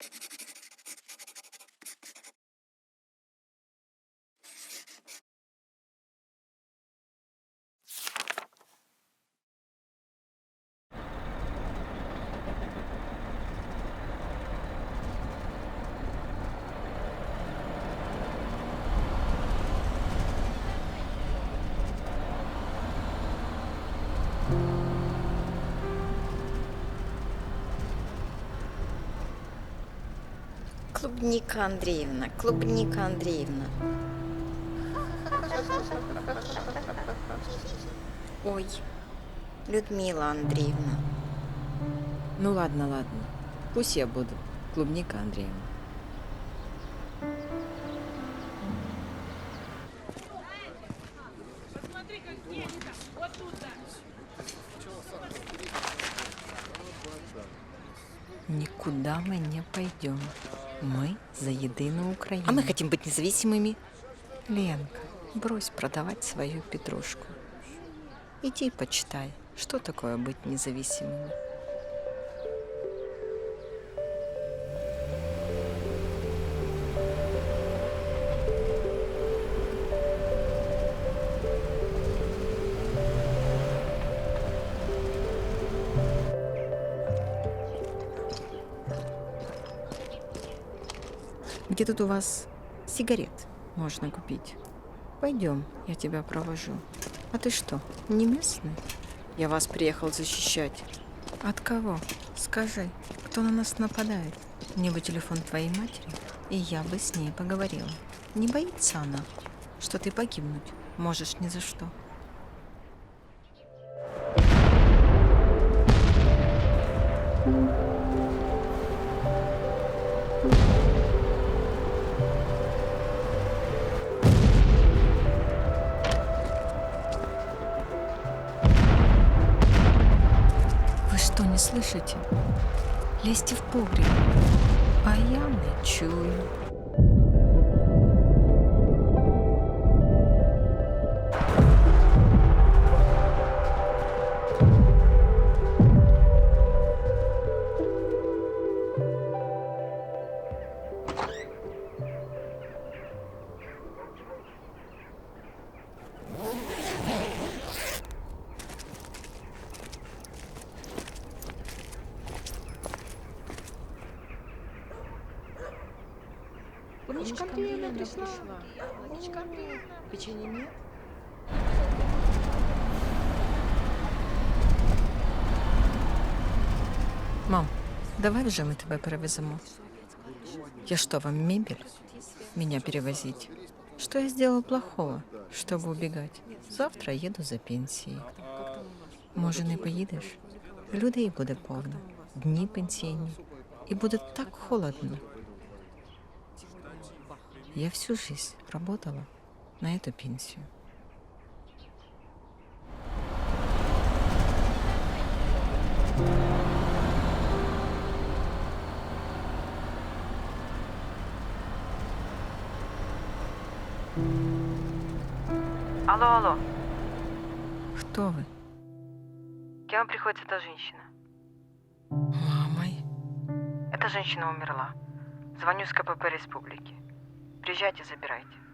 you Клубника Андреевна, Клубника Андреевна. Ой, Людмила Андреевна. Ну ладно, ладно. Пусть я буду. Клубника Андреевна. Никуда мы не пойдем. Мы за единую Украину. А мы хотим быть независимыми. Ленка, брось продавать свою петрушку. Иди почитай, что такое быть независимыми. Где тут у вас сигарет можно купить? Пойдем, я тебя провожу. А ты что, не местный? Я вас приехал защищать. От кого? Скажи, кто на нас нападает? Мне бы телефон твоей матери, и я бы с ней поговорила. Не боится она, что ты погибнуть можешь ни за что. Что, не слышите? Лезьте в погреб. А я не чую. Умничка Андреевна пришла. Умничка Андреевна. Печенья нет? Мам, давай вже ми тебе перевеземо. Я что, вам мебель? Меня перевозить? Что я сделал плохого, чтобы убегать? Завтра еду за пенсией. Може, не поїдеш? Людей буде повно, дні пенсійні. І буде так холодно. Я всю жизнь работала на эту пенсию. Алло, алло. Кто вы? Кем приходится эта женщина? Мамой. Эта женщина умерла. Звоню с КПП республики. Приезжайте, забирайте.